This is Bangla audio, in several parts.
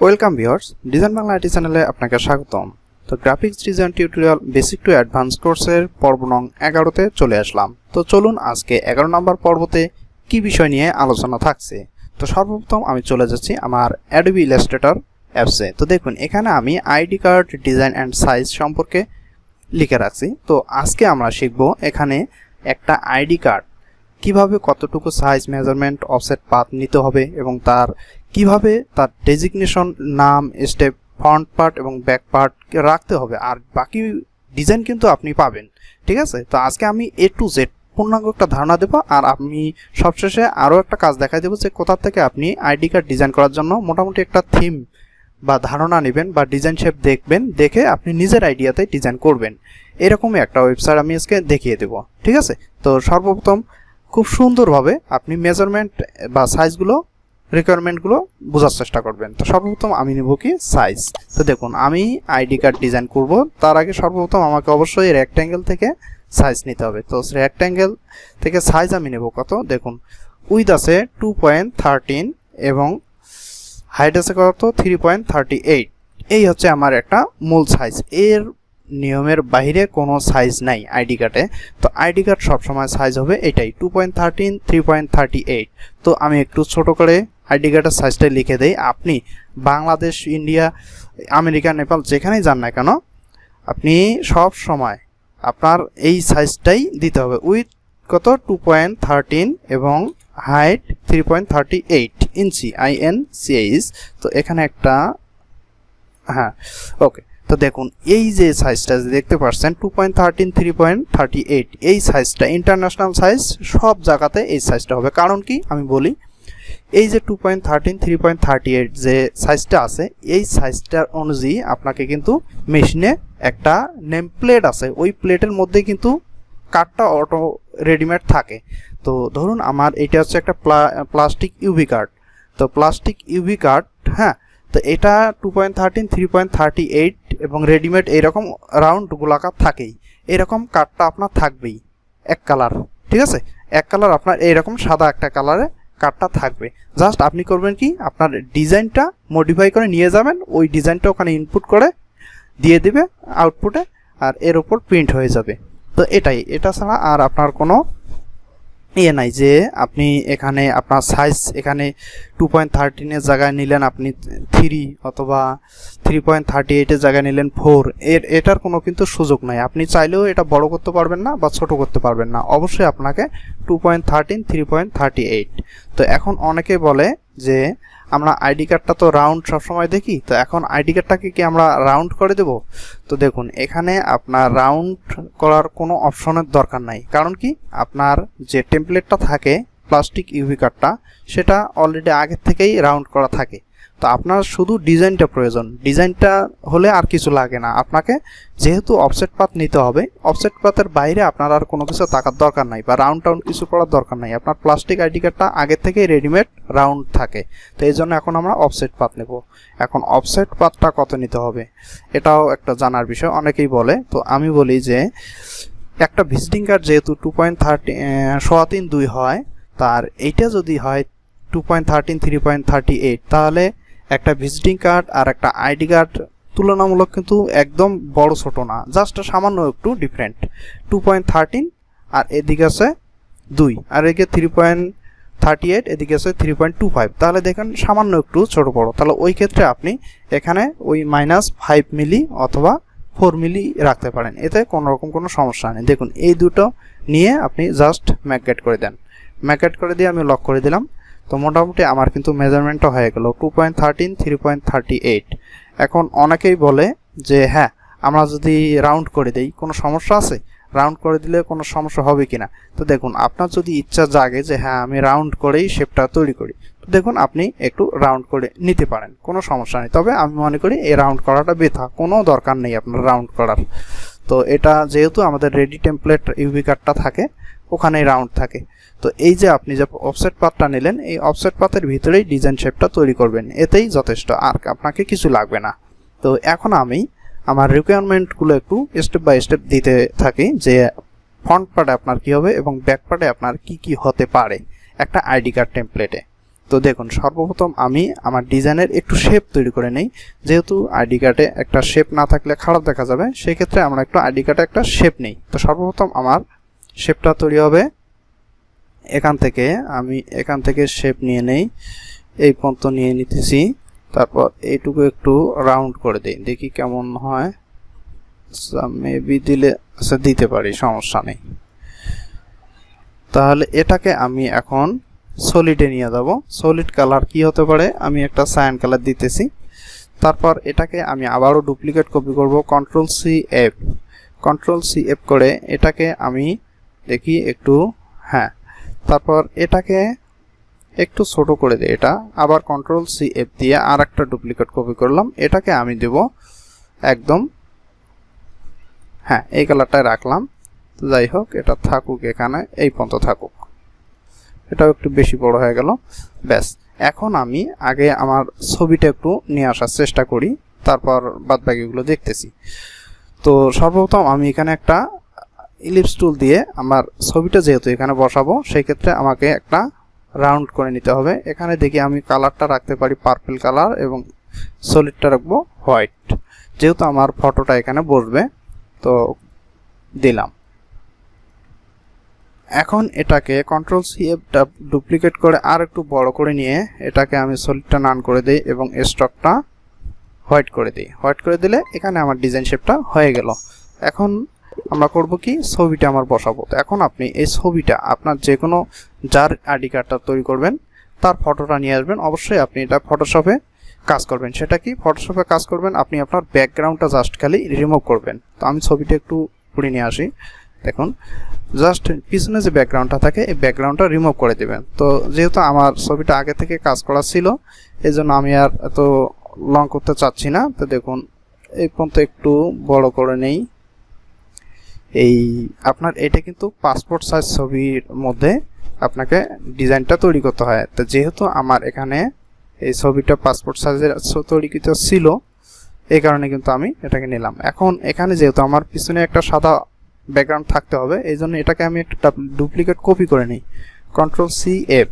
Welcome viewers design Bangla IT চ্যানেলে আপনাকে স্বাগতম। তো graphics design tutorial basic to advance কোর্সের পর্ব নং এগারোতে চলে আসলাম। তো চলুন আজকে এগারো নম্বর পর্বতে কি বিষয় নিয়ে আলোচনা থাকছে। তো সর্বপ্রথম আমি চলে যাচ্ছি আমার অ্যাডোবি ইলাস্ট্রেটর অ্যাপসে তো দেখুন, এখানে আমি ID card design and size সম্পর্কে লিখে রাখছি। তো আজকে আমরা শিখব এখানে একটা আইডি কার্ড কীভাবে কতটুকু সাইজ মেজারমেন্ট অফসেট পাত নিতে হবে এবং তার কীভাবে তার ডেজিগনেশন নাম স্টেপ ফ্রন্ট পার্ট এবং ব্যাক পার্ট রাখতে হবে। আর বাকি ডিজাইন কিন্তু আপনি পাবেন। ঠিক আছে? তো আজকে আমি এ টু জেড পূর্ণাঙ্গ একটা ধারণা দেবো আর আমি সবশেষে আরও একটা কাজ দেখাই দেবো যে কোথা থেকে আপনি আইডি কার্ড ডিজাইন করার জন্য মোটামুটি একটা থিম বা ধারণা নেবেন বা ডিজাইন শেপ দেখবেন, দেখে আপনি নিজের আইডিয়াতে ডিজাইন করবেন। এরকমই একটা ওয়েবসাইট আমি আজকে দেখিয়ে দেবো। ঠিক আছে? তো সর্বপ্রথম খুব সুন্দরভাবে আপনি মেজারমেন্ট বা সাইজগুলো রিকোয়ারমেন্টগুলো বোঝার চেষ্টা করবেন। তো সর্বপ্রথম আমি নেব কি সাইজ তো দেখুন, আমি আইডি কার্ড ডিজাইন করব। তার আগে সর্বপ্রথম আমাকে অবশ্যই রেক্ট্যাঙ্গেল থেকে সাইজ নিতে হবে। তো রেক্ট্যাঙ্গেল থেকে সাইজ আমি নেব কত? দেখুন উইথ আছে টু পয়েন্ট থার্টিন এবং হাইট আছে কত? থ্রি পয়েন্ট থার্টি এইট এই হচ্ছে আমার একটা মূল সাইজ এর নিয়মের বাইরে কোনো সাইজ নাই আইডি কার্ডে তো আইডি কার্ড সবসময় সাইজ হবে এটাই two point thirteen three point thirty eight তো আমি একটু ছোট করে আইডি কার্ডের সাইজটা লিখে দেই। আপনি বাংলাদেশ, ইন্ডিয়া, আমেরিকা, নেপাল যেখানেই যান না কেন, আপনি সব সময় আপনার এই সাইজটাই দিতে হবে। উইথ কত? টু পয়েন্ট থার্টিন এবং height three point thirty eight inch I N তো এখানে একটা হ্যাঁ ওকে তো দেখুন, এই যে সাইজটা দেখতে পাচ্ছেন two point thirteen three point thirty eight এই সাইজটা ইন্টারন্যাশনাল সাইজ সব জায়গাতে এই সাইজটা হবে। কারণ কি? আমি বলি, এই যে two point thirteen three point thirty eight যে সাইজটা আছে, এই সাইজটার অনুযায়ী আপনাকে কিন্তু মেশিনে একটা নেম প্লেট আছে। ওই প্লেটের মধ্যে কিন্তু কার্ডটা অটো রেডিমেড থাকে। তো ধরুন, আমার এটা হচ্ছে একটা প্লাস্টিক ইউভি কার্ড তো প্লাস্টিক ইউভি কার্ড হ্যাঁ তো এটা two point thirteen three point thirty eight এবং রেডিমেড এইরকম রাউন্ড গোলাকার থাকেই। এরকম কার্ডটা আপনার থাকবেই, এক কালার ঠিক আছে? এক কালার আপনার এইরকম সাদা একটা কালারে কার্ডটা থাকবে। জাস্ট আপনি করবেন কি? আপনার ডিজাইনটা মডিফাই করে নিয়ে যাবেন, ওই ডিজাইনটা ওখানে ইনপুট করে দিয়ে দিবে আউটপুটে আর এর ওপর প্রিন্ট হয়ে যাবে। তো এটাই, এটা ছাড়া আর আপনার কোনো ইয়ে নাই যে আপনি এখানে আপনার সাইজ এখানে টু পয়েন্ট থার্টিনের জায়গায় নিলেন আপনি থ্রি অথবা থ্রি পয়েন্ট থার্টি এইটের জায়গায় নিলেন ফোর এর, এটার কোনো কিন্তু সুযোগ নাই। আপনি চাইলেও এটা বড় করতে পারবেন না বা ছোট করতে পারবেন না। অবশ্যই আপনাকে two point thirteen three point thirty eight তো এখন অনেকে বলে যে আমরা আইডি কার্ডটা তো রাউন্ড সবসময় দেখি, তো এখন আইডি কার্ডটাকে কি আমরা রাউন্ড করে দেব? তো দেখুন, এখানে আপনার রাউন্ড করার কোনো অপশনের দরকার নাই। কারণ কি? আপনার যে টেমপ্লেটটা থাকে প্লাস্টিক ইউভি কার্ডটা সেটা অলরেডি আগের থেকেই রাউন্ড করা থাকে। তো আপনার শুধু ডিজাইনটা প্রয়োজন। ডিজাইনটা হলে আর কিছু লাগে না। আপনাকে যেহেতু অফসেট পাত নিতে হবে অফসেট পাতের বাইরে আপনার আর কোনো কিছু তাকার দরকার নাই বা রাউন্ড টাউন্ড কিছু করার দরকার নাই। আপনার প্লাস্টিক আইডি কার্ডটা আগে থেকেই রেডিমেড রাউন্ড থাকে। তো এই জন্য এখন আমরা অফসেট পাত নেব। এখন অফসেট পাতটা কত নিতে হবে? এটাও একটা জানার বিষয়। অনেকেই বলে, তো আমি বলি যে একটা ভিজিটিং কার্ড যেহেতু টু পয়েন্ট থার্টি সোয়া তিন দুই হয়, তার এইটা যদি হয় two point thirteen three point thirty eight তাহলে একটা ভিজিটিং কার্ড আর একটা আইডি কার্ড তুলনামূলক কিন্তু একদম বড় ছোট না জাস্ট সামান্য একটু ডিফারেন্ট টু পয়েন্ট থার্টিন আর এদিকে আছে দুই, আর এদিকে থ্রি পয়েন্ট থার্টি এদিকে আছে থ্রি পয়েন্ট টু ফাইভ তাহলে দেখেন সামান্য একটু ছোট বড়। তাহলে ওই ক্ষেত্রে আপনি এখানে ওই মাইনাস ফাইভ মিলি অথবা ফোর মিলি রাখতে পারেন। এতে কোনো রকম কোনো সমস্যা নেই। দেখুন, এই দুটো নিয়ে আপনি জাস্ট ম্যাকেট করে দেন। ম্যাকেট করে দিয়ে আমি লক করে দিলাম। তো মোটামুটি আমার কিন্তু মেজারমেন্টটা হয়ে গেল। Two point thirteen three point thirty eight এখন অনেকেই বলে যে হ্যাঁ আমরা যদি রাউন্ড করে দেই, কোনো সমস্যা আছে? রাউন্ড করে দিলে কোনো সমস্যা হবে কি না তো দেখুন, আপনার যদি ইচ্ছা জাগে যে হ্যাঁ আমি রাউন্ড করেই শেপটা তৈরি করি। তো দেখুন, আপনি একটু রাউন্ড করে নিতে পারেন, কোনো সমস্যা নেই। তবে আমি মনে করি, এই রাউন্ড করাটা বেথা, কোনো দরকার নেই আপনার রাউন্ড করার। তো এটা যেহেতু আমাদের রেডি টেমপ্লেট ইউভি কার্ডটা থাকে, ওখানেই রাউন্ড থাকে। তো এই যে আপনি যে অফসেট পাতটা নিলেন, এই অফসেট পাতের ভিতরেই ডিজাইন শেপটা তৈরি করবেন। এতেই যথেষ্ট আর আপনাকে কিছু লাগবে না। তো এখন আমি আমার রিকোয়ারমেন্টগুলো একটু স্টেপ বাই স্টেপ দিতে থাকি যে ফ্রন্ট পার্টে আপনার কি হবে এবং ব্যাক পার্টে আপনার কি কি হতে পারে, একটা আইডি কার্ড টেমপ্লেটে তো দেখুন, সর্বপ্রথম আমি আমার ডিজাইনের একটু শেপ তৈরি করে নেই। যেহেতু আইডি কার্ডে একটা শেপ না থাকলে খারাপ দেখা যাবে সেই ক্ষেত্রে আমরা একটু আইডি কার্ডে একটা শেপ নেই। তো সর্বপ্রথম আমার শেপটা তৈরি হবে এখান থেকে আমি এখান থেকে শেপ নিয়ে নেই, এই পর্যন্ত নিয়ে নিতেছি। তারপর এইটুকু একটু রাউন্ড করে দিই, দেখি কেমন হয়। মেবি দিলে আচ্ছা দিতে পারি, সমস্যা নেই। তাহলে এটাকে আমি এখন সলিডে নিয়ে যাব। সলিড কালার কি হতে পারে? আমি একটা সায়ান কালার দিতেছি। তারপর এটাকে আমি আবারও ডুপ্লিকেট কপি করব control C F control C F করে এটাকে আমি দেখি একটু হ্যাঁ তারপর এটাকে একটু ছোট করে দিই এটা। আবার কন্ট্রোল সি এফ দিয়ে আর একটা ডুপ্লিকেট কপি করলাম। এটাকে আমি দেব একদম হ্যাঁ এই কালারটাই রাখলাম। যাই হোক, এটা থাকুক এখানে, এই পর্যন্ত থাকুক। এটাও একটু বেশি বড় হয়ে গেল। ব্যাস, এখন আমি আগে আমার ছবিটা একটু নিয়ে আসার চেষ্টা করি। তারপর বাদবাকিগুলো দেখতেছি। তো সর্বপ্রথম আমি এখানে একটা ইলিপস টুল দিয়ে আমার ছবিটা যেহেতু এখানে বসাবো সেই ক্ষেত্রে আমাকে একটা রাউন্ড করে নিতে হবে। এখানে দেখি আমি কালারটা রাখতে পারি পার্পল কালার এবং সলিডটা রাখব হোয়াইট যেহেতু আমার ফটোটা এখানে বসবে, তো দিলাম। এখন এটাকে কন্ট্রোল সি এফটা ডুপ্লিকেট করে আর একটু বড় করে নিয়ে এটাকে আমি সলিডটা নান করে দিই এবং স্টকটা হোয়াইট করে দিই। হোয়াইট করে দিলে এখানে আমার ডিজাইন শেপটা হয়ে গেল। এখন আমরা করব কি? ছবিটা আমার বসাবো। তো এখন আপনি এই ছবিটা আপনার যে কোনো যার আইডি কার্ডটা তৈরি করবেন, তার ফটোটা নিয়ে আসবেন। অবশ্যই আপনি এটা ফটোশপে কাজ করবেন। সেটা কি? ফটোশপে কাজ করবেন, আপনি আপনার ব্যাকগ্রাউন্ডটা জাস্ট খালি রিমুভ করবেন। তো আমি ছবিটা একটু পুড়ে নিয়ে আসি। দেখুন জাস্ট পিছনে যে ব্যাকগ্রাউন্ডটা থাকে, এই ব্যাকগ্রাউন্ডটা রিমুভ করে দেবেন। তো যেহেতু আমার ছবিটা আগে থেকে কাজ করা ছিল এই জন্য আমি আর এত লং করতে চাচ্ছি না। তো দেখুন, এই পর্যন্ত একটু বড় করে নেই। এই আপনার এটা কিন্তু পাসপোর্ট সাইজ ছবির মধ্যে আপনাকে ডিজাইনটা তৈরি করতে হয়। তো যেহেতু আমার এখানে এই ছবিটা পাসপোর্ট সাইজের তৈরিকৃত ছিল, এই কারণে কিন্তু আমি এটাকে নিলাম। এখন এখানে যেহেতু আমার পিছনে একটা সাদা ব্যাকগ্রাউন্ড থাকতে হবে এই জন্য এটাকে আমি একটা ডুপ্লিকেট কপি করে নিই। কন্ট্রোল সি এফ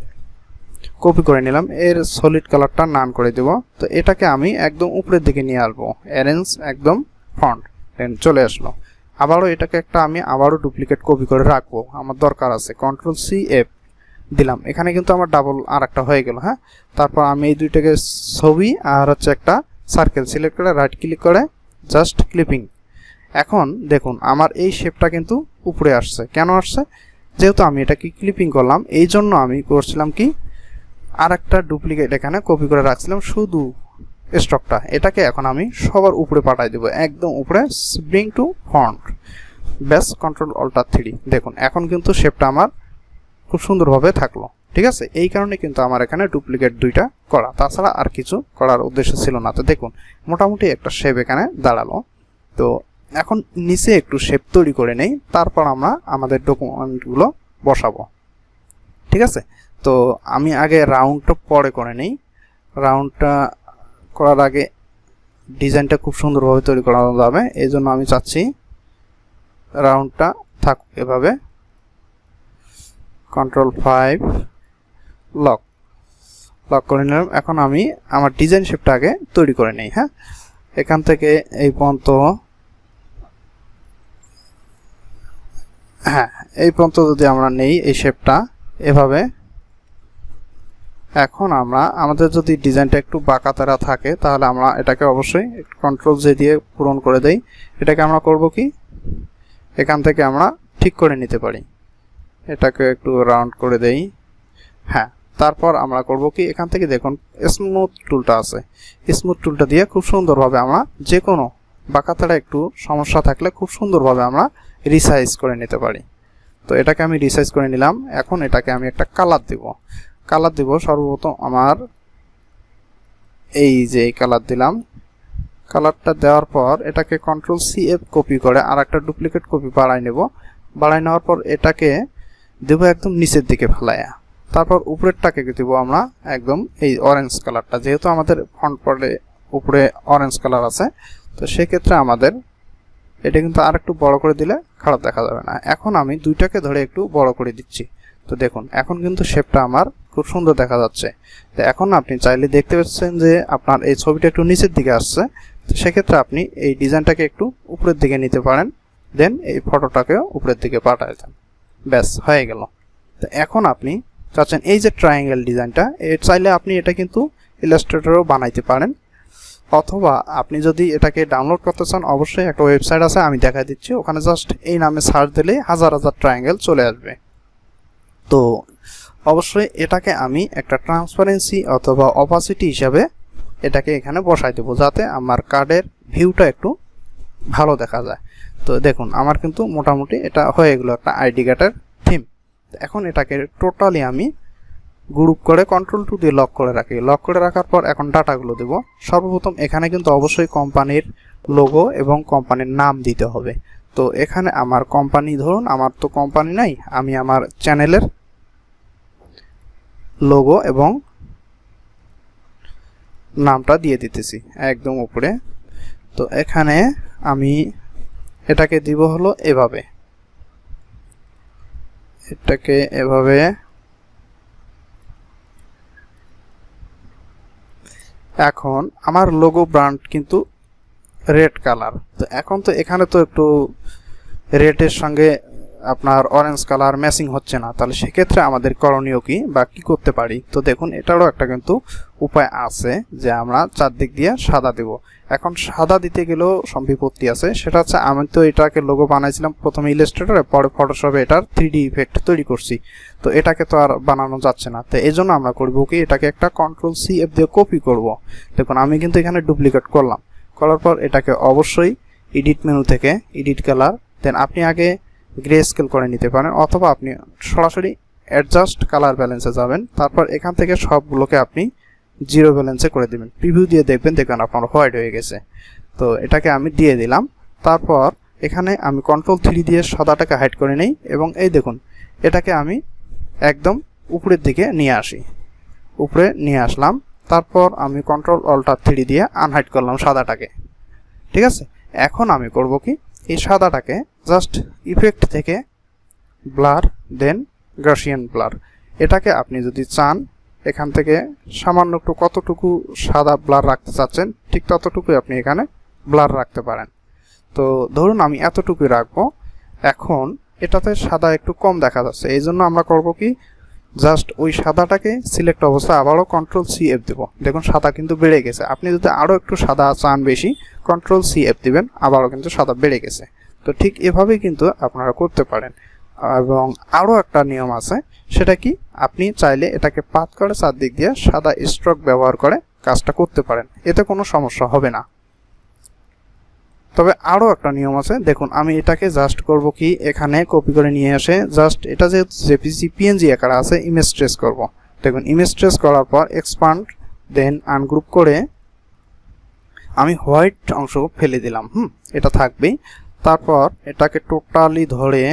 কপি করে নিলাম। এর সলিড কালারটা নান করে দেব। তো এটাকে আমি একদম উপরের দিকে নিয়ে আসব। অ্যারেঞ্জ একদম ফ্রন্ট চলে আসলো। আবারও এটাকে একটা আমি আবারও ডুপ্লিকেট কপি করে রাখব। আমার দরকার আছে। কন্ট্রোল সি এফ দিলাম। এখানে কিন্তু আমার ডাবল আর একটা হয়ে গেল হ্যাঁ? তারপর আমি এই দুইটাকে ছবি আর হচ্ছে একটা সার্কেল সিলেক্ট করে রাইট ক্লিক করে জাস্ট ক্লিপিং এখন দেখুন, আমার এই শেপটা কিন্তু উপরে আসছে। কেন আসছে? যেহেতু আমি এটাকে ক্লিপিং করলাম, এই জন্য আমি করছিলাম কি? আর একটা ডুপ্লিকেট এখানে কপি করে রাখছিলাম। শুধু স্টকটা এটাকে এখন আমি সবার উপরে পাঠাই দেবো। একদম উপরে ব্রিং টু ফন্ট ব্যাস কন্ট্রোল অল্টার থ্রি দেখুন, এখন কিন্তু শেপটা আমার খুব সুন্দরভাবে থাকল। ঠিক আছে? এই কারণে কিন্তু আমার এখানে ডুপ্লিকেট দুইটা করা। তাছাড়া আর কিছু করার উদ্দেশ্য ছিল না। তো দেখুন, মোটামুটি একটা শেপ এখানে দাঁড়াল। তো এখন নিচে একটু শেপ তৈরি করে নেই। তারপর আমরা আমাদের ডকুমেন্টগুলো বসাবো। ঠিক আছে? তো আমি আগে রাউন্ডটা পরে করে নেই। রাউন্ডটা করার আগে ডিজাইনটা খুব সুন্দরভাবে তৈরি করা যাবে। এই জন্য আমি চাচ্ছি রাউন্ডটা থাক এভাবে। Control five, lock. লক করে নিলাম। এখন আমি আমার ডিজাইন শেপটা আগে তৈরি করে নিই হ্যাঁ? এখান থেকে এই পর্যন্ত হ্যাঁ এই পর্যন্ত যদি আমরা নেই এই শেপটা এভাবে এখন আমরা, আমাদের যদি ডিজাইনটা একটু বাঁকাতারা থাকে, তাহলে আমরা এটাকে অবশ্যই কন্ট্রোল জে দিয়ে পূরণ করে দেই। এটাকে আমরা করব কি? এখান থেকে আমরা ঠিক করে নিতে পারি। এটাকে একটু রাউন্ড করে দেই। হ্যাঁ তারপর আমরা করব কি? এখান থেকে দেখুন স্মুথ টুলটা আছে। স্মুথ টুলটা দিয়ে খুব সুন্দরভাবে আমরা যে কোনো বাঁকাতারা একটু সমস্যা থাকলে খুব সুন্দরভাবে আমরা রিসাইজ করে নিতে পারি। তো এটাকে আমি রিসাইজ করে নিলাম। এখন এটাকে আমি একটা কালার দিব। কালার দিব সর্বপ্রথম আমার এই যে কালার দিলাম। কালারটা দেওয়ার পর এটাকে কন্ট্রোল সি এফ কপি করে আর একটা ডুপ্লিকেট কপি বাড়াই নেব। বাড়াই নেওয়ার পর এটাকে দেব একদম নিচের দিকে ফেলাইয়া তারপর উপরেরটাকে দেবো আমরা একদম এই অরেঞ্জ কালারটা। যেহেতু আমাদের ফ্রন্ট পরে উপরে অরেঞ্জ কালার আছে, তো সেক্ষেত্রে আমাদের এটা কিন্তু আর একটু বড় করে দিলে খারাপ দেখা যাবে না। এখন আমি দুইটাকে ধরে একটু বড় করে দিচ্ছি। তো দেখুন, এখন কিন্তু শেপটা আমার খুব সুন্দর দেখা যাচ্ছে। তো এখন আপনি চাইলে দেখতে পাচ্ছেন যে আপনার এই ছবিটা একটু নিচের দিকে আসছে। তো সেক্ষেত্রে আপনি এই ডিজাইনটাকে একটু উপরের দিকে নিতে পারেন। দেন এই ফটোটাকেও উপরের দিকে পাঠায় দেন। ব্যাস, হয়ে গেল। তো এখন আপনি চাচ্ছেন এই যে ট্রায়াঙ্গেল ডিজাইনটা চাইলে আপনি এটা কিন্তু ইলাস্ট্রেটরও বানাইতে পারেন। অথবা আপনি যদি এটাকে ডাউনলোড করতে চান, অবশ্যই একটা ওয়েবসাইট আছে, আমি দেখা দিচ্ছি। ওখানে জাস্ট এই নামে সার্চ দিলে হাজার হাজার ট্রায়াঙ্গেল চলে আসবে। তো অবশ্যই এটাকে আমি একটা ট্রান্সপারেন্সি অথবা অপাসিটি হিসাবে এটাকে এখানে বসাই দেবো, যাতে আমার কার্ডের ভিউটা একটু ভালো দেখা যায়। তো দেখুন, আমার কিন্তু মোটামুটি এটা হয়ে গেলো একটা আইডি কার্ডের থিম এখন এটাকে টোটালি আমি গ্রুপ করে কন্ট্রোল টু দিয়ে লক করে রাখি। লক করে রাখার পর এখন ডাটাগুলো দেব। সর্বপ্রথম এখানে কিন্তু অবশ্যই কোম্পানির লোগো এবং কোম্পানির নাম দিতে হবে। তো এখানে আমার কোম্পানি ধরুন আমার তো কোম্পানি নাই, আমি আমার চ্যানেলের লোগো এবং নামটা দিয়ে দিতেছি একদম উপরে। তো এখানে আমি এটাকে দিব হলো এভাবে। এটাকে এভাবে এখন আমার লোগো ব্র্যান্ড কিন্তু রেড কালার তো এখন তো এখানে তো একটু রেডের সঙ্গে আপনার অরেঞ্জ কালার ম্যাচিং হচ্ছে না। তাহলে সেক্ষেত্রে আমাদের করণীয় কি বা কি করতে পারি? তো দেখুন, এটারও একটা কিন্তু উপায় আছে যে আমরা চারদিক দিয়ে সাদা দেব। এখন সাদা দিতে গেলেও সম্বিপত্তি আছে। সেটা হচ্ছে, আমি তো এটাকে লোগো বানাইছিলাম প্রথমে ইলাস্ট্রেটরে পরে ফটোশপে এটার থ্রি ইফেক্ট তৈরি করছি। তো এটাকে তো আর বানানো যাচ্ছে না। তো এই জন্য আমরা করব কি, এটাকে একটা কন্ট্রোল সি এফ দিয়ে কপি করব। দেখুন, আমি কিন্তু এখানে ডুপ্লিকেট করলাম। করার পর এটাকে অবশ্যই এডিট মেনু থেকে এডিট কালার দেন আপনি আগে গ্রে স্কেল করে নিতে পারেন, অথবা আপনি সরাসরি অ্যাডজাস্ট কালার ব্যালেন্সে যাবেন, তারপর এখান থেকে সবগুলোকে আপনি জিরো ব্যালেন্সে করে দিবেন। প্রিভিউ দিয়ে দেখবেন দেখবেন আপনার হোয়াইট হয়ে গেছে। তো এটাকে আমি দিয়ে দিলাম। তারপর এখানে আমি কন্ট্রোল থ্রি দিয়ে সাদাটাকে হাইড করে নিই, এবং এই দেখুন, এটাকে আমি একদম উপরের দিকে নিয়ে আসি। উপরে নিয়ে আসলাম। তারপর আমি কন্ট্রোল অল্টা থ্রি দিয়ে আনহাইড করলাম সাদাটাকে। ঠিক আছে? এখন আমি করব কি? এই সাদাটাকে জাস্ট ইফেক্ট থেকে ব্লার দেন গার্সিয়ান ব্লার এটাকে আপনি যদি চান, এখান থেকে সামান্য একটু কতটুকু সাদা ব্লার রাখতে চাচ্ছেন, ঠিক ততটুকুই আপনি এখানে ব্লার রাখতে পারেন। তো ধরুন আমি এতটুকুই রাখব। এখন এটাতে সাদা একটু কম দেখা যাচ্ছে। এই জন্য আমরা করব কি? জাস্ট ওই সাদাটাকে সিলেক্ট অবস্থা, আবারও কন্ট্রোল সি এফ দেবো। দেখুন, সাদা কিন্তু বেড়ে গেছে। আপনি যদি আরও একটু সাদা চান বেশি কন্ট্রোল সি এফ দিবেন, আবারও কিন্তু সাদা বেড়ে গেছে। তো ঠিক এভাবেই কিন্তু আপনারা করতে পারেন। এবং আরও একটা নিয়ম আছে, সেটা কি? আপনি চাইলে এটাকে পাত করে চারদিক দিয়ে সাদা স্ট্রোক ব্যবহার করে কাজটা করতে পারেন। এতে কোনো সমস্যা হবে না। তবে আরও একটা নিয়ম আছে। দেখুন, আমি এটাকে জাস্ট করব কি, এখানে কপি করে নিয়ে এসে জাস্ট এটা যে জেপিসি পিএনজি আকারে আছে ইমেজ ট্রেস করব। দেখুন ইমেজ ট্রেস করার পর এক্সপান্ড দেন আনগ্রুপ করে আমি হোয়াইট অংশ ফেলে দিলাম, হুম, এটা থাকবেই। তারপর এটাকে টোটালি ধরে,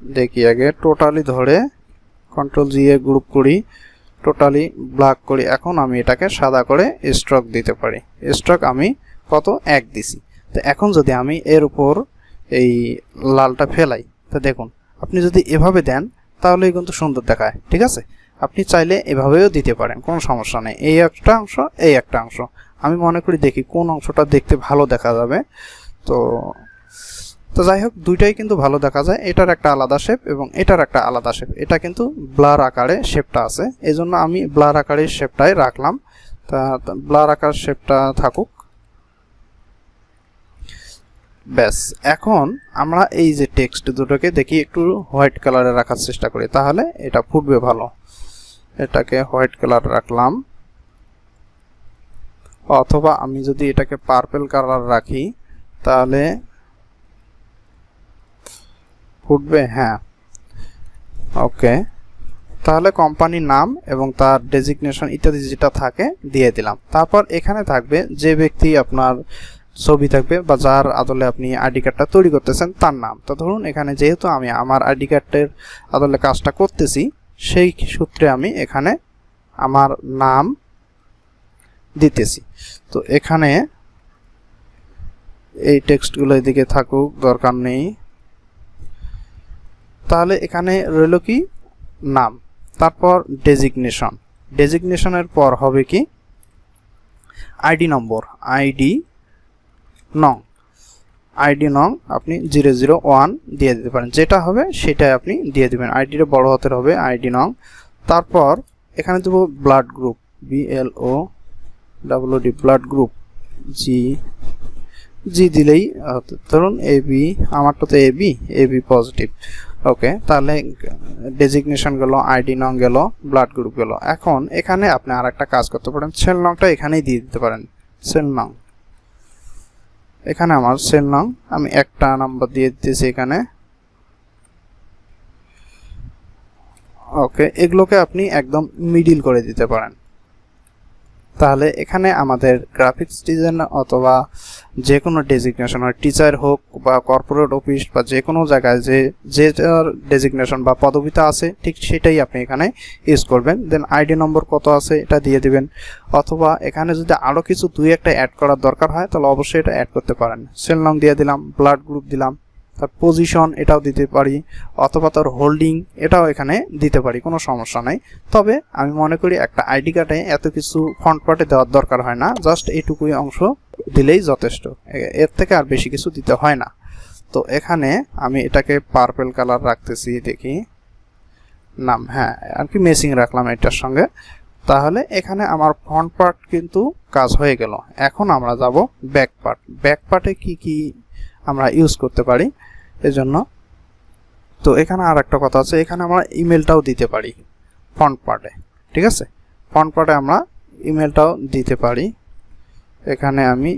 দেখি আগে টোটালি ধরে কন্ট্রোল জি এ গ্রুপ করি টোটালি ব্ল্যাক করি। এখন আমি এটাকে সাদা করে স্ট্রোক দিতে পারি। স্ট্রোক আমি কত? এক দিছি। তো এখন যদি আমি এর উপর এই লালটা ফেলাই, তো দেখুন, আপনি যদি এভাবে দেন, তাহলেই কিন্তু সুন্দর দেখায়, ঠিক আছে? আপনি চাইলে এভাবেও দিতে পারেন, কোনো সমস্যা নেই। এই একটা অংশ, এই একটা অংশ। আমি মনে করি দেখি কোন অংশটা দেখতে ভালো দেখা যাবে। তো তো যাই হোক, দুইটাই কিন্তু ভালো দেখা যায়। এটার একটা আলাদা শেপ এবং এটার একটা আলাদা শেপ এটা কিন্তু ব্লার আকারে শেপটা আছে। এই জন্য আমি ব্লার আকারের শেপটাই রাখলাম। তা ব্লার আকার শেপটা থাকুক। ব্যাস, এখন আমরা এই যে টেক্সট দুটোকে দেখি একটু হোয়াইট কালারে রাখার চেষ্টা করি। তাহলে এটা ফুটবে ভালো। এটাকে হোয়াইট কালার রাখলাম। অথবা আমি যদি এটাকে পার্পেল কালার রাখি, তাহলে ফুটবে হ্যাঁ। ওকে। তাহলে কোম্পানির নাম এবং তার ডেজিগনেশন ইত্যাদি যেটা থাকে, দিয়ে দিলাম। তারপর এখানে থাকবে যে ব্যক্তি আপনার ছবি থাকবে বা যার আদলে আপনি আইডি কার্ডটা তৈরি করতেছেন তার নাম। তো ধরুন এখানে যেহেতু আমি আমার আইডি কার্ডের আদলে কাজটা করতেছি, সেই সূত্রে আমি এখানে আমার নাম দিতেছি। তো এখানে এই টেক্সটগুলো এদিকে থাকুক, দরকার নেই। তাহলে এখানে রইল কি? নাম। তারপর ডেজিগনেশন। ডেজিগনেশনের পর হবে কি? ID number. আইডি নং। আইডি নং আপনি জিরো জিরো ওয়ান দিয়ে দিতে পারেন। যেটা হবে সেটাই আপনি দিয়ে দিবেন। আইডিটা বড় হাতের হবে আইডি নং। তারপর এখানে দেবো blood group BLO D blood group জি জি দিলেই ধরুন এ বি আমারটা তো A B A B positive okay তাহলে ডেজিগনেশন গেল আইডি নং গেল ব্লাড গ্রুপ গেল। এখন এখানে আপনি আর একটা কাজ করতে পারেন। সেল নংটা এখানেই দিয়ে দিতে পারেন। সেল নং এখানে আমার সেল নাম আমি একটা নাম্বার দিয়ে দিতেছি এখানে। ওকে এগুলোকে আপনি একদম মিডিল করে দিতে পারেন। তাহলে এখানে আমাদের গ্রাফিক্স ডিজাইন অথবা যে কোনো ডেজিগনেশন হয় টিচার হোক বা কর্পোরেট অফিস বা যে কোনো জায়গায় যে যে ডেজিগনেশন বা পদবিতা আছে, ঠিক সেটাই আপনি এখানে ইউজ করবেন। দেন আইডি নম্বর কত আছে এটা দিয়ে দিবেন। অথবা এখানে যদি আরও কিছু দুই একটা অ্যাড করার দরকার হয়, তাহলে অবশ্যই এটা অ্যাড করতে পারেন। সেল নাম দিয়ে দিলাম ব্লাড গ্রুপ দিলাম। তার পজিশন এটাও দিতে পারি, অথবা তার হোল্ডিং এটাও এখানে দিতে পারি, কোনো সমস্যা নাই। তবে আমি মনে করি একটা আইডি কার্ডে এত কিছু ফ্রন্ট পার্টে দেওয়ার দরকার হয় না জাস্ট এইটুকুই অংশ দিলেই যথেষ্ট। এর থেকে আর বেশি কিছু দিতে হয় না। তো এখানে আমি এটাকে পার্পেল কালার রাখতেছি, দেখি। নাম হ্যাঁ আর কি মেসিং রাখলাম এটার সঙ্গে। তাহলে এখানে আমার ফ্রন্ট পার্ট কিন্তু কাজ হয়ে গেল। এখন আমরা যাব ব্যাক পার্ট ব্যাক পার্টে কি কি আমরা ইউজ করতে পারি? এজন্য। তো এখানে আর একটা কথা আছে, এখানে আমরা ইমেলটাও দিতে পারি ফ্রন্ট পার্টে ঠিক আছে? ফ্রন্ট পার্টে আমরা ইমেলটাও দিতে পারি। এখানে আমি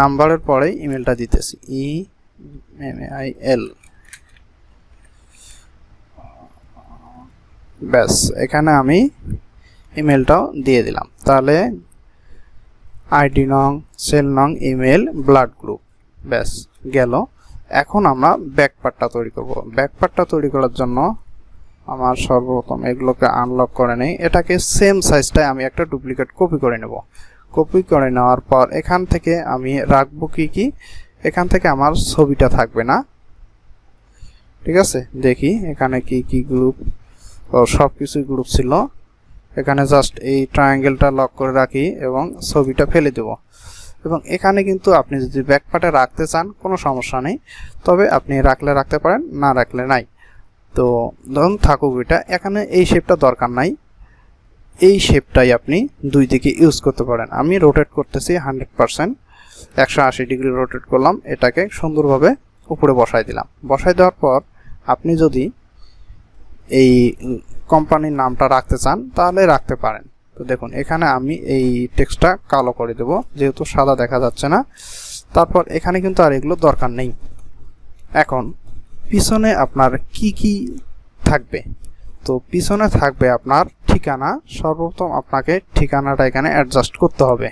নাম্বারের পরে ইমেলটা দিতেছি ই এম আই এল ব্যাস, এখানে আমি ইমেলটাও দিয়ে দিলাম। তাহলে আইডি নং, সেল নং, ইমেল, ব্লাড গ্রুপ, ব্যাস, গেল। এখন আমরা ব্যাকপার্টটা তৈরি করব। ব্যাকপার্টটা তৈরি করার জন্য আমার সর্বপ্রথম এগুলোকে আনলক করে নেই। এটাকে সেম সাইজটায় আমি একটা ডুপ্লিকেট কপি করে নেব। কপি করে নেওয়ার পর এখান থেকে আমি রাখব কি কি? এখান থেকে আমার ছবিটা থাকবে না। ঠিক আছে? দেখি এখানে কি কি গ্রুপ সব কিছুই গ্রুপ ছিল। এখানে জাস্ট এই ট্রায়াঙ্গেলটা লক করে রাখি এবং ছবিটা ফেলে দেব। এবং এখানে কিন্তু আপনি যদি ব্যাকপার্টে রাখতে চান, কোনো সমস্যা নেই। তবে আপনি রাখলে রাখতে পারেন, না রাখলে নাই। তো ধরুন থাকুক এটা, এখানে এই শেপটা দরকার নাই। এই শেপটাই আপনি দুই দিকে ইউজ করতে পারেন। আমি রোটেট করতেছি হান্ড্রেড পারসেন্ট একশো আশি ডিগ্রি রোটেট করলাম, এটাকে সুন্দরভাবে উপরে বসাই দিলাম। বসাই দেওয়ার পর আপনি যদি এই কোম্পানির নামটা রাখতে চান, তাহলে রাখতে পারেন। তো দেখুন, এখানে আমি এই টেক্সটটা কালো করে দেব, যেহেতু সাদা দেখা যাচ্ছে না। তারপর এখানে কিন্তু আর এগুলো দরকার নেই। এখন, পিছনে আপনার কি কি থাকবে? তো পিছনে থাকবে আপনার ঠিকানা, সর্বপ্রথম আপনাকে ঠিকানাটা এখানে অ্যাডজাস্ট করতে হবে।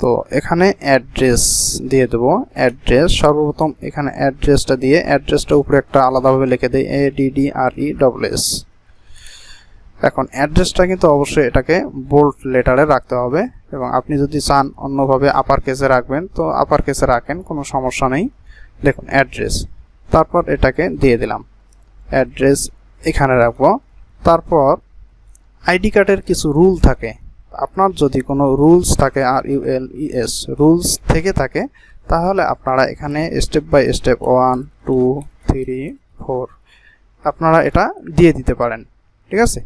তো এখানে অ্যাড্রেস দিয়ে দেবো অ্যাড্রেস সর্বপ্রথম এখানে অ্যাড্রেসটা দিয়ে অ্যাড্রেসটা উপরে একটা আলাদাভাবে লিখে দেয় A D D R E double S এখন অ্যাড্রেসটা কিন্তু অবশ্যই এটাকে বোল্ড লেটারে রাখতে হবে এবং আপনি যদি চান অন্যভাবে আপার কেসে রাখবেন, তো আপার কেসে রাখেন, কোনো সমস্যা নেই। দেখুন অ্যাড্রেস তারপর এটাকে দিয়ে দিলাম। অ্যাড্রেস এখানে রাখব। তারপর আইডি কার্ডের কিছু রুল থাকে। আপনার যদি কোনো রুলস থাকে আর ইউএল ইএস রুলস থেকে থাকে, তাহলে আপনারা এখানে step by step one two three four আপনারা এটা দিয়ে দিতে পারেন। ঠিক আছে?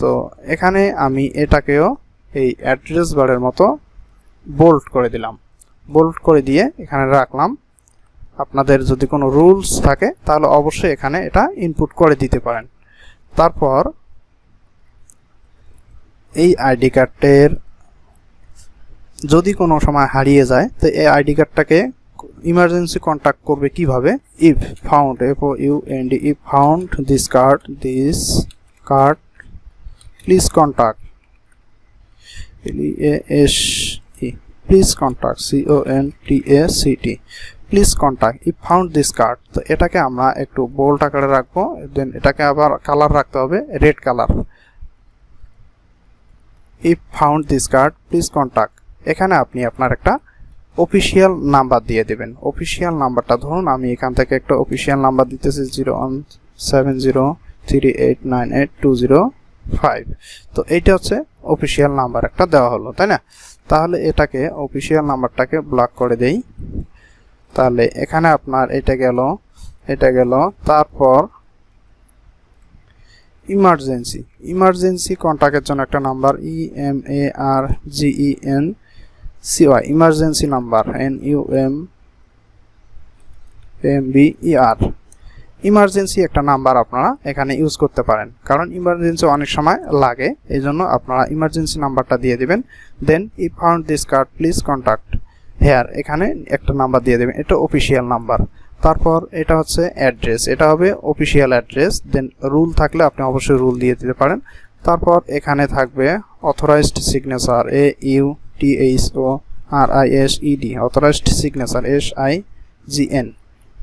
তো এখানে আমি এটাকেও এই অ্যাড্রেস বারের মতো বোল্ড করে দিলাম। বোল্ড করে দিয়ে এখানে রাখলাম। আপনাদের যদি কোনো রুলস থাকে, তাহলে অবশ্যই এখানে এটা ইনপুট করে দিতে পারেন। তারপর এই আইডি কার্ডের যদি কোনো সময় হারিয়ে যায়, তো এই আইডি কার্ডটাকে ইমার্জেন্সি কন্ট্যাক্ট করবে কীভাবে? If found F U N D if found this card this card please contact S E please contact C O N T A C T please contact if found this card তো এটাকে আমরা একটু বোল্ড আকারে রাখব দেন এটাকে আবার কালার রাখতে হবে red colour if found this card please contact এখানে আপনি আপনার একটা অফিসিয়াল নাম্বার দিয়ে দেবেন। অফিসিয়াল নাম্বারটা ধরুন, আমি এখান থেকে একটা অফিসিয়াল নাম্বার দিতেছি zero one seven zero three eight nine eight two zero five তো এইটা হচ্ছে অফিসিয়াল নাম্বার একটা দেওয়া হলো, তাই না? তাহলে এটাকে অফিসিয়াল নাম্বারটাকে ব্লক করে দেই। তাহলে এখানে আপনার এটা গেল এটা গেল, তারপর ইমার্জেন্সি ইমার্জেন্সি কন্ট্যাক্টের জন্য একটা number E M E R G E N C Y emergency number N U M M B E R emergency একটা নাম্বার আপনারা এখানে ইউজ করতে পারেন। কারণ ইমার্জেন্সি অনেক সময় লাগে, এই জন্য আপনারা ইমার্জেন্সি নাম্বারটা দিয়ে দেবেন। Then if found this card please contact here এখানে একটা নাম্বার দিয়ে দেবেন, এটা অফিসিয়াল নাম্বার। তারপর এটা হচ্ছে অ্যাড্রেস এটা হবে অফিসিয়াল অ্যাড্রেস দেন রুল থাকলে আপনি অবশ্যই রুল দিয়ে দিতে পারেন। তারপর এখানে থাকবে authorised signature A U T H O R I S E D authorised signature S I G N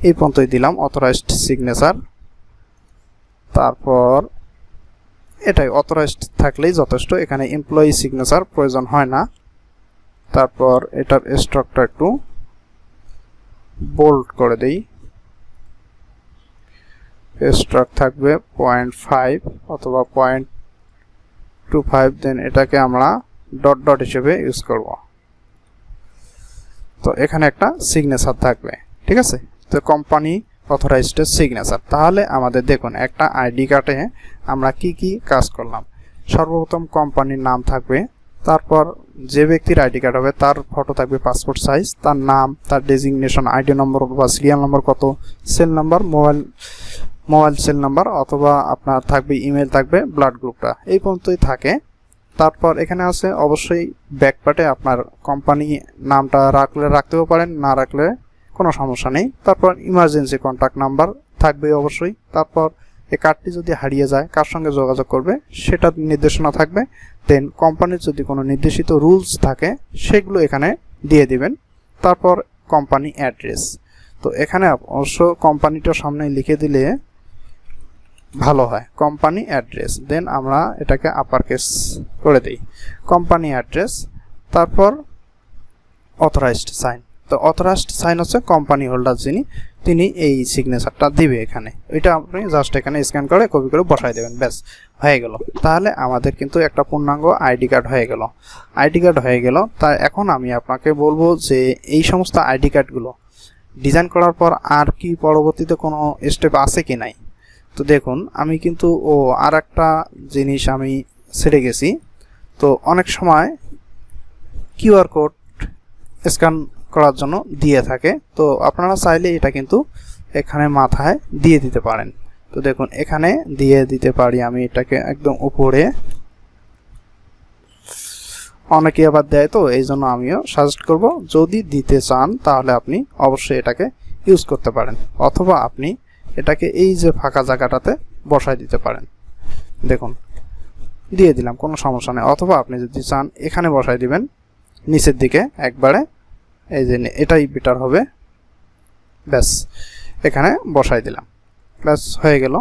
এই পর্যন্তই দিলাম অথরাইজড সিগনেচার তারপর এটাই অথরাইজড থাকলেই যথেষ্ট, এখানে এমপ্লয়ি সিগনেচার প্রয়োজন হয় না। তারপর এটার স্ট্রকটা একটু বোল্ড করে দেই। স্ট্রক থাকবে পয়েন্ট ফাইভ অথবা পয়েন্ট টু ফাইভ দেন এটাকে আমরা ডট ডট হিসেবে ইউজ করব। তো এখানে একটা সিগনেচার থাকবে, ঠিক আছে? তো কোম্পানি অথরাইজড সিগনেচার তাহলে আমাদের দেখুন, একটা আইডি কার্ডে আমরা কি কি কাজ করলাম। সর্বপ্রথম কোম্পানির নাম থাকবে, তারপর যে ব্যক্তির আইডি কার্ড হবে, তার ফটো থাকবে পাসপোর্ট সাইজ তার নাম, তার ডেজিগনেশন আইডি নম্বর বা সিরিয়াল নম্বর কত cell number mobile mobile cell number অথবা আপনার থাকবে ইমেল থাকবে ব্লাড গ্রুপটা এই পর্যন্তই থাকে। তারপর এখানে আছে, অবশ্যই ব্যাকপার্টে আপনার কোম্পানি নামটা রাখলে, রাখতেও পারেন, না রাখলে কোনো সমস্যা নেই। তারপর ইমার্জেন্সি কন্ট্যাক্ট নাম্বার থাকবে অবশ্যই। তারপর এই কার্ডটি যদি হারিয়ে যায়, কার সঙ্গে যোগাযোগ করবে, সেটা নির্দেশনা থাকবে। দেন কোম্পানির যদি কোনো নির্দেশিত রুলস থাকে, সেগুলো এখানে দিয়ে দিবেন। তারপর কোম্পানি অ্যাড্রেস তো এখানে অবশ্য কোম্পানিটার সামনে লিখে দিলে ভালো হয়। কোম্পানি অ্যাড্রেস দেন আমরা এটাকে আপার কেস করে দিই। কোম্পানি অ্যাড্রেস তারপর অথরাইজড সাইন তো অথরাইজড সাইন হচ্ছে কোম্পানি হোল্ডার যিনি, তিনি এই সিগনেচারটা দিবে এখানে। এটা আপনি জাস্ট এখানে স্ক্যান করে কপি করে বসাই দেবেন, ব্যাস, হয়ে গেল। তাহলে আমাদের কিন্তু একটা পূর্ণাঙ্গ আইডি কার্ড হয়ে গেল। আইডি কার্ড হয়ে গেল, তা এখন আমি আপনাকে বলব যে এই সমস্ত আইডি কার্ডগুলো ডিজাইন করার পর আর কি পরবর্তীতে কোনো স্টেপ আছে কি নাই? তো দেখুন, আমি কিন্তু, ও আর একটা জিনিস আমি ছেড়ে গেছি। তো অনেক সময় কিউআর কোড স্ক্যান করার জন্য দিয়ে থাকে। তো আপনারা চাইলে এটা কিন্তু এখানে মাথায় দিয়ে দিতে পারেন। তো দেখুন, এখানে দিয়ে দিতে পারি আমি এটাকে একদম উপরে। অনেকে আবার দেয় তো এই জন্য আমিও সাজেস্ট করব, যদি দিতে চান তাহলে আপনি অবশ্যই এটাকে ইউজ করতে পারেন। অথবা আপনি এটাকে এই যে ফাঁকা জায়গাটাতে বসায় দিতে পারেন। দেখুন, দিয়ে দিলাম, কোনো সমস্যা নেই। অথবা আপনি যদি চান, এখানে বসায় দিবেন, নিচের দিকে একবারে এই যে এটাই বেটার হবে। ব্যাস, এখানে বসাই দিলাম। ব্যাস, হয়ে গেল।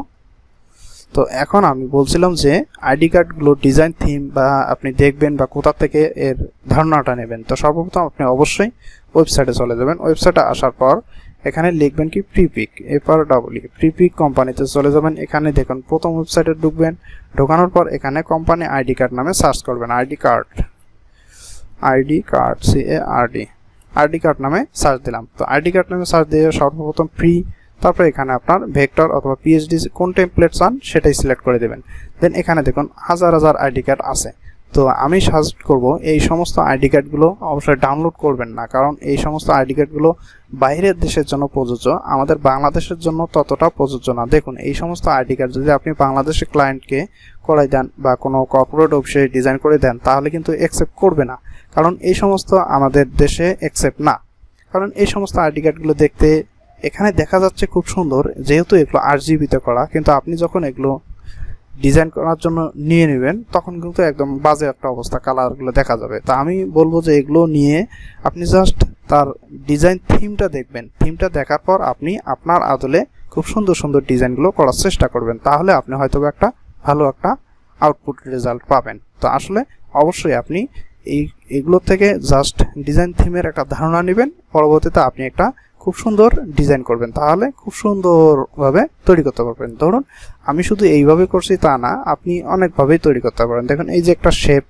তো এখন আমি বলছিলাম যে আইডি কার্ডগুলো ডিজাইন থিম বা আপনি দেখবেন বা কোথা থেকে এর ধারণাটা নেবেন। তো সর্বপ্রথম আপনি অবশ্যই ওয়েবসাইটে চলে যাবেন। ওয়েবসাইটে আসার পর এখানে লিখবেন কি প্রিপিক এরপর ডাবল প্রিপিক কোম্পানিতে চলে যাবেন। এখানে দেখুন, প্রথম ওয়েবসাইটে ঢুকবেন। ঢোকানোর পর এখানে কোম্পানি আইডি কার্ড নামে সার্চ করবেন। ID card ID card C A R D ID card নামে সার্চ দিলাম। তো আইডি কার্ড নামে সার্চ দিয়ে সর্বপ্রথম ফ্রি তারপরে এখানে আপনার ভেক্টর অথবা পিএইচডি কোন টেমপ্লেট চান, সেটাই সিলেক্ট করে দেবেন। দেন এখানে দেখুন হাজার হাজার আইডি কার্ড আছে। তো আমি সাজেস্ট করব, এই সমস্ত আইডি কার্ডগুলো অবশ্যই ডাউনলোড করবেন না, কারণ এই সমস্ত আইডি কার্ডগুলো বাইরের দেশের জন্য প্রযোজ্য, আমাদের বাংলাদেশের জন্য ততটা প্রযোজ্য না। দেখুন, এই সমস্ত আইডি কার্ড যদি আপনি বাংলাদেশের ক্লায়েন্টকে করাই দেন বা কোনো কর্পোরেট অফিসে ডিজাইন করে দেন, তাহলে কিন্তু অ্যাকসেপ্ট করবে না। কারণ এই সমস্ত আমাদের দেশে অ্যাকসেপ্ট না। কারণ এই সমস্ত আইডি কার্ডগুলো দেখতে এখানে দেখা যাচ্ছে খুব সুন্দর, যেহেতু এগুলো আর জিবিতে করা, কিন্তু আপনি যখন এগুলো ডিজাইন করার জন্য নিয়ে নেবেন, তখন কিন্তু একদম বাজে একটা অবস্থা কালারগুলো দেখা যাবে। তা আমি বলব যে এগুলো নিয়ে আপনি জাস্ট তার ডিজাইন থিমটা দেখবেন। থিমটা দেখার পর আপনি আপনার আদলে খুব সুন্দর সুন্দর ডিজাইনগুলো করার চেষ্টা করবেন। তাহলে আপনি হয়তো একটা ভালো একটা আউটপুট রেজাল্ট পাবেন। তো আসলে অবশ্যই আপনি এই, এগুলো থেকে জাস্ট ডিজাইন থিমের একটা ধারণা নেবেন, পরবর্তীতে আপনি একটা খুব সুন্দর ডিজাইন করবেন। তাহলে খুব সুন্দরভাবে তৈরি করতে পারবেন। ধরুন, আমি শুধু এইভাবে করছি তা না, আপনি অনেকভাবেই তৈরি করতে পারেন। দেখুন, এই যে একটা শেপ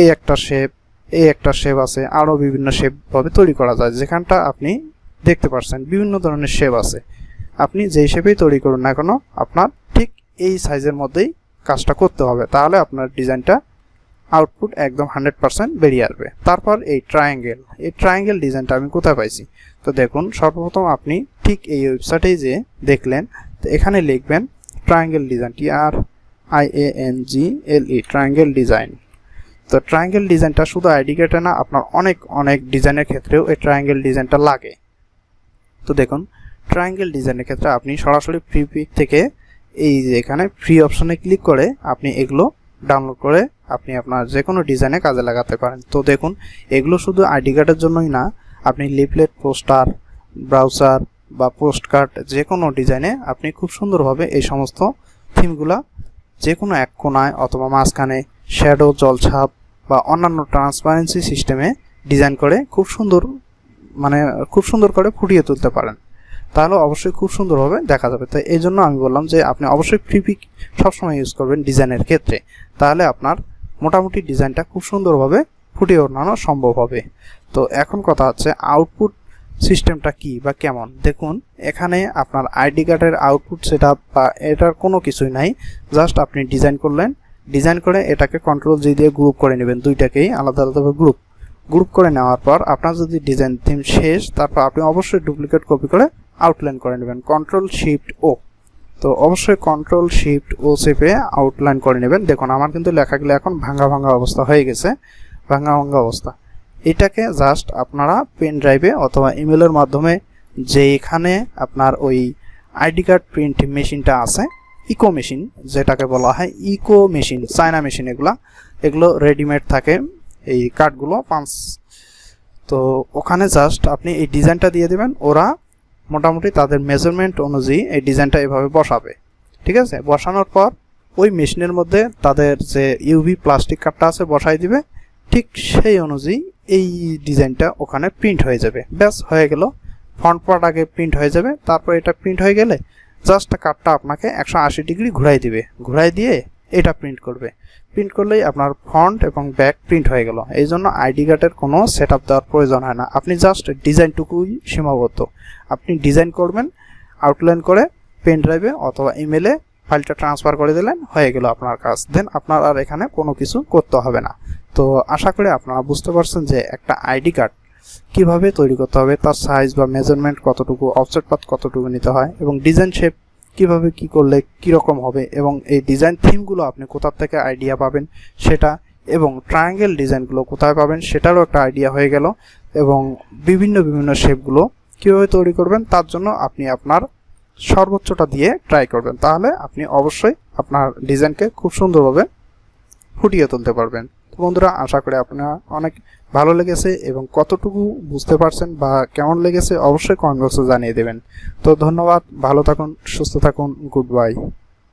এই একটা শেপ এই একটা শেপ আছে, আরও বিভিন্ন শেপ ভাবে তৈরি করা যায়। যেখানটা আপনি দেখতে পাচ্ছেন বিভিন্ন ধরনের শেপ আছে। আপনি যেই শেপেই তৈরি করুন না কেন, আপনার ঠিক এই সাইজের মধ্যেই কাজটা করতে হবে। তাহলে আপনার ডিজাইনটা আউটপুট একদম হান্ড্রেড পার্সেন্ট বেরিয়ে আসবে। তারপর এই ট্রায়াঙ্গেল এই ট্রায়াঙ্গেল ডিজাইনটা আমি কোথায় পাইছি? তো দেখুন, সর্বপ্রথম আপনি ঠিক এই ওয়েবসাইটেই যে দেখলেন, তো এখানে লিখবেন triangle design T R I A N G L E triangle design তো ট্রায়াঙ্গেল ডিজাইনটা শুধু আইডি কার্ডে না, আপনার অনেক অনেক ডিজাইনের ক্ষেত্রেও এই ট্রায়াঙ্গেল ডিজাইনটা লাগে। তো দেখুন ট্রায়াঙ্গেল ডিজাইনের ক্ষেত্রে আপনি সরাসরি ফ্রি পিক থেকে এই যে এখানে ফ্রি অপশনে ক্লিক করে আপনি এগুলো ডাউনলোড করে আপনি আপনার যে কোনো ডিজাইনে কাজে লাগাতে পারেন। তো দেখুন, এগুলো শুধু আইডি কার্ডের জন্যই না, আপনি লিফলেট পোস্টার ব্রাউজার বা পোস্ট কার্ড যে কোনো ডিজাইনে আপনি খুব সুন্দরভাবে এই সমস্ত থিমগুলা যে কোনো এক কোনায় অথবা মাঝখানে শ্যাডো জলছাপ বা অন্যান্য ট্রান্সপারেন্সি সিস্টেমে ডিজাইন করে খুব সুন্দর মানে খুব সুন্দর করে ফুটিয়ে তুলতে পারেন। তাহলে অবশ্যই খুব সুন্দরভাবে দেখা যাবে। তাই এই জন্য আমি বললাম যে আপনি অবশ্যই ফ্রি পিক সবসময় ইউজ করবেন ডিজাইনের ক্ষেত্রে। তাহলে আপনার মোটামুটি ডিজাইনটা খুব সুন্দরভাবে ফুটিয়ে ওঠানো সম্ভব হবে। তো এখন কথা হচ্ছে আউটপুট সিস্টেমটা কি বা কেমন? দেখুন, এখানে আপনার আইডি কার্ডের আউটপুট সেট বা এটার কোনো কিছুই নাই। জাস্ট আপনি ডিজাইন করলেন। ডিজাইন করে এটাকে কন্ট্রোল জি দিয়ে গ্রুপ করে নেবেন। দুইটাকেই আলাদা আলাদাভাবে গ্রুপ গ্রুপ করে নেওয়ার পর আপনার যদি ডিজাইন থিম শেষ, তারপর আপনি অবশ্যই ডুপ্লিকেট কপি করে আউটলাইন করে নেবেন। কন্ট্রোল শিফট ও তো অবশ্যই কন্ট্রোল শিফট ও চেপে আউটলাইন করে নেবেন। দেখুন, আমার কিন্তু লেখাগুলো এখন ভাঙ্গা ভাঙ্গা অবস্থা হয়ে গেছে। ভাঙ্গা ভাঙ্গা অবস্থা। এটাকে জাস্ট আপনারা পেন ড্রাইভে অথবা ইমেলের মাধ্যমে যেখানে আপনার ওই আইডি কার্ড প্রিন্ট মেশিনটা আছে ইকো মেশিন যেটাকে বলা হয় ইকো মেশিন চায়না মেশিন এগুলা, এগুলো রেডিমেড থাকে এই কার্ডগুলো পাঁচ। তো ওখানে জাস্ট আপনি এই ডিজাইনটা দিয়ে দেবেন, ওরা মোটামুটি তাদের মেজারমেন্ট অনুযায়ী এই ডিজাইনটা এভাবে বসাবে। ঠিক আছে? বসানোর পর ওই মেশিনের মধ্যে তাদের যে ইউভি প্লাস্টিক কার্ডটা আছে বসাই দিবে, ঠিক সেই অনুযায়ী এই ডিজাইনটা ওখানে প্রিন্ট হয়ে যাবে। ব্যাস, হয়ে গেল। ফ্রন্ট পার্ট আগে প্রিন্ট হয়ে যাবে, তারপর এটা প্রিন্ট হয়ে গেলে জাস্ট কার্ডটা আপনাকে একশো আশি ডিগ্রি ঘুরাই দিবে। ঘুরাই দিয়ে এটা প্রিন্ট করবে। প্রিন্ট করলেই আপনার ফ্রন্ট এবং ব্যাক প্রিন্ট হয়ে গেল। এই জন্য আইডি কার্ডের কোনো সেট আপ দেওয়ার প্রয়োজন হয় না। আপনি জাস্ট ডিজাইনটুকুই সীমাবদ্ধ। আপনি ডিজাইন করবেন আউটলাইন করে পেন ড্রাইভে অথবা ইমেলে ফাইলটা ট্রান্সফার করে দিলেন, হয়ে গেল আপনার কাজ। দেন আপনার আর এখানে কোনো কিছু করতে হবে না। তো আশা করি আপনারা বুঝতে পারছেন যে একটা আইডি কার্ড কীভাবে তৈরি করতে হবে, তার সাইজ বা মেজারমেন্ট কতটুকু অফসেট পাত কতটুকু নিতে হয় এবং ডিজাইন শেপ কীভাবে কি করলে কি রকম হবে এবং এই ডিজাইন থিমগুলো আপনি কোথা থেকে আইডিয়া পাবেন সেটা এবং ট্রায়াঙ্গেল ডিজাইনগুলো কোথায় পাবেন সেটারও একটা আইডিয়া হয়ে গেল এবং বিভিন্ন বিভিন্ন শেপগুলো কীভাবে তৈরি করবেন তার জন্য আপনি আপনার সর্বোচ্চটা দিয়ে ট্রাই করবেন। তাহলে আপনি অবশ্যই আপনার ডিজাইনকে খুব সুন্দরভাবে ফুটিয়ে তুলতে পারবেন। তো বন্ধুরা, আশা করি আপনারা অনেক ভালো লেগেছে এবং কতটুকু বুঝতে পারছেন বা কেমন লেগেছে অবশ্যই কমেন্ট বক্সে জানিয়ে দেবেন। তো ধন্যবাদ, ভালো থাকুন, সুস্থ থাকুন, গুড বাই।